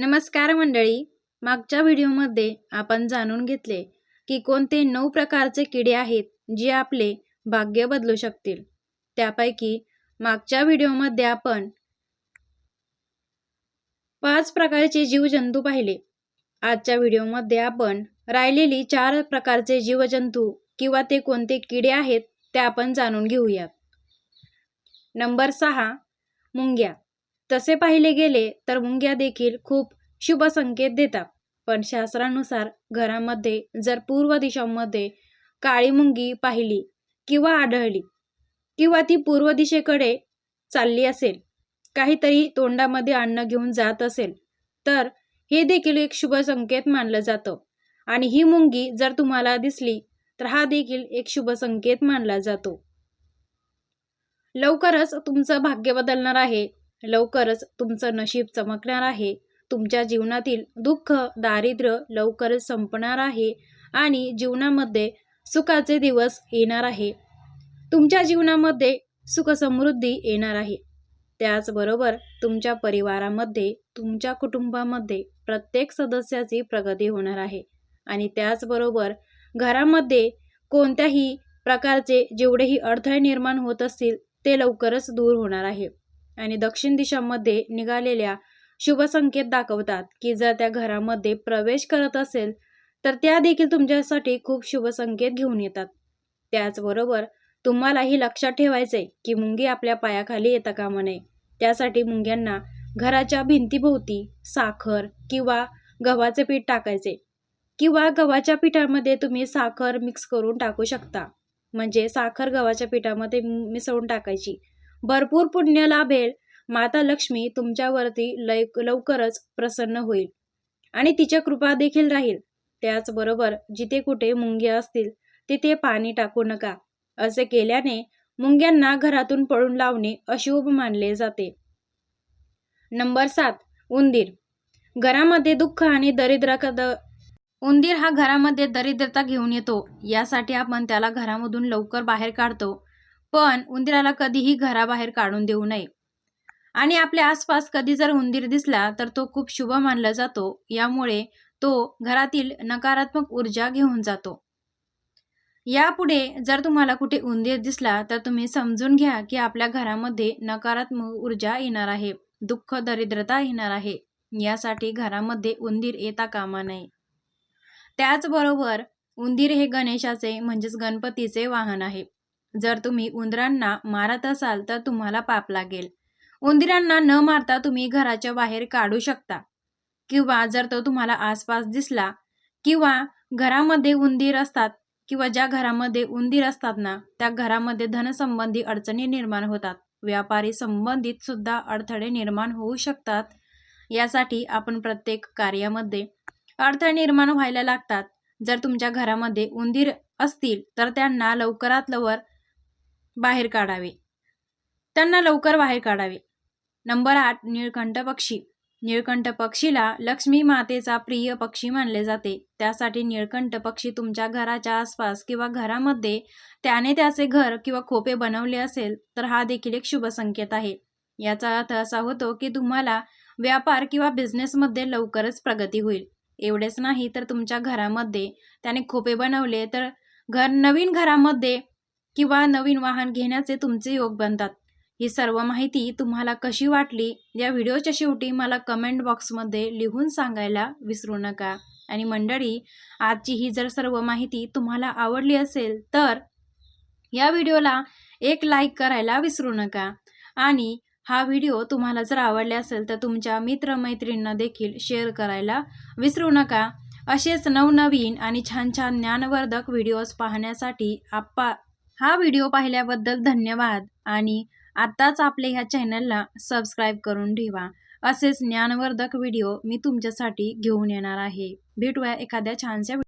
नमस्कार मंडळी. मागच्या व्हिडिओमध्ये आपण जाणून घेतले की कोणते नऊ प्रकारचे किडे आहेत जे आपले भाग्य बदलू शकतील. त्यापैकी मागच्या व्हिडिओमध्ये आपण पाच प्रकारचे जीवजंतू पाहिले. आजच्या व्हिडिओमध्ये आपण राहिलेली चार प्रकारचे जीवजंतू किंवा ते कोणते किडे आहेत ते आपण जाणून घेऊयात. नंबर सहा मुंग्या. तसे पाहिले गेले तर मुंग्या देखील खूप शुभ संकेत देतात. पण शास्त्रानुसार घरामध्ये जर पूर्व दिशांमध्ये काळी मुंगी पाहिली किंवा आढळली किंवा ती पूर्व दिशेकडे चालली असेल काहीतरी तोंडामध्ये अन्न घेऊन जात असेल तर हे देखील एक शुभ संकेत मानलं जातं. आणि ही मुंगी जर तुम्हाला दिसली तर हा देखील एक शुभ संकेत मानला जातो. लवकरच तुमचं भाग्य बदलणार आहे. लवकरच तुमचं नशीब चमकणार आहे. तुमच्या जीवनातील दुःख दारिद्र्य लवकरच संपणार आहे आणि जीवनामध्ये सुखाचे दिवस येणार आहे. तुमच्या जीवनामध्ये सुखसमृद्धी येणार आहे. त्याचबरोबर तुमच्या परिवारामध्ये तुमच्या कुटुंबामध्ये प्रत्येक सदस्याची प्रगती होणार आहे आणि त्याचबरोबर घरामध्ये कोणत्याही प्रकारचे जेवढेही अडथळे निर्माण होत असतील ते लवकरच दूर होणार आहे. आणि दक्षिण दिशामध्ये निघालेल्या शुभसंकेत दाखवतात की जर त्या घरामध्ये प्रवेश करत असेल तर त्या देखील तुमच्यासाठी खूप शुभ संकेत घेऊन येतात. त्याचबरोबर तुम्हालाही लक्षात ठेवायचंय की मुंगी आपल्या पायाखाली येता कामा नये त्यासाठी मुंग्यांना घराच्या भिंतीभोवती साखर किंवा गव्हाचे पीठ टाकायचे किंवा गव्हाच्या पिठामध्ये तुम्ही साखर मिक्स करून टाकू शकता. म्हणजे साखर गव्हाच्या पिठामध्ये मिसळून टाकायची. भरपूर पुण्य लाभेल. माता लक्ष्मी तुमच्यावरती लय लवकरच प्रसन्न होईल. आणि तिच्या कृपा देखील राहील. त्याचबरोबर जिथे कुठे मुंगे असतील तिथे पाणी टाकू नका. असे केल्याने मुंग्यांना घरातून पळून लावणे अशुभ मानले जाते. नंबर सात उंदीर. घरामध्ये दुःख आणि दरिद्र उंदीर हा घरामध्ये दरिद्रता घेऊन येतो. यासाठी आपण त्याला घरामधून लवकर बाहेर काढतो. पण उंदीराला कधीही घराबाहेर काढून देऊ नये. आणि आपल्या आसपास कधी जर उंदीर दिसला तर तो खूप शुभ मानला जातो. यामुळे तो घरातील नकारात्मक ऊर्जा घेऊन जातो. यापुढे जर तुम्हाला कुठे उंदीर दिसला तर तुम्ही समजून घ्या की आपल्या घरामध्ये नकारात्मक ऊर्जा येणार आहे. दुःख दरिद्रता येणार आहे. यासाठी घरामध्ये उंदीर येता कामा नये. त्याचबरोबर उंदीर हे गणेशाचे म्हणजेच गणपतीचे वाहन आहे. जर तुम्ही उंदरांना मारत असाल तर तुम्हाला पाप लागेल. उंदिरांना न मारता तुम्ही घराच्या बाहेर काढू शकता. किंवा जर तो तुम्हाला आसपास दिसला किंवा घरामध्ये उंदीर असतात किंवा ज्या घरामध्ये उंदीर असतात ना त्या घरामध्ये धनसंबंधी अडचणी निर्माण होतात. व्यापारी संबंधित सुद्धा अडथळे निर्माण होऊ शकतात. यासाठी आपण प्रत्येक कार्यामध्ये अडथळे निर्माण व्हायला लागतात. जर तुमच्या घरामध्ये उंदीर असतील तर त्यांना लवकरात लवकर बाहेर काढावे. त्यांना लवकर बाहेर काढावे. नंबर आठ निळकंठ पक्षी. निळकंठ पक्षीला लक्ष्मी मातेचा प्रिय पक्षी मानले जाते. त्यासाठी निळकंठ पक्षी तुमच्या घराच्या आसपास किंवा घरामध्ये त्याने त्याचे घर किंवा खोपे बनवले असेल तर हा देखील एक शुभ संकेत आहे. याचा अर्थ असा होतो की तुम्हाला व्यापार किंवा बिझनेसमध्ये लवकरच प्रगती होईल. एवढेच नाही तर तुमच्या घरामध्ये त्याने खोपे बनवले तर घर नवीन घरामध्ये किंवा नवीन वाहन घेण्याचे तुमचे योग बनतात. ही सर्व माहिती तुम्हाला कशी वाटली या व्हिडिओच्या शेवटी मला कमेंट बॉक्समध्ये लिहून सांगायला विसरू नका. आणि मंडळी आजची ही जर सर्व माहिती तुम्हाला आवडली असेल तर या व्हिडिओला एक लाईक करायला विसरू नका. आणि हा व्हिडिओ तुम्हाला जर आवडले असेल तर तुमच्या मित्रमैत्रींना देखील शेअर करायला विसरू नका. असेच नवनवीन आणि छान छान ज्ञानवर्धक व्हिडिओज पाहण्यासाठी आप्पा हा व्हिडिओ पाहिल्याबद्दल धन्यवाद आणि आत्ताच आपल्या ह्या चॅनलला सबस्क्राईब करून ठेवा. असेच ज्ञानवर्धक व्हिडिओ मी तुमच्यासाठी घेऊन येणार आहे. भेटूया एखाद्या छानशा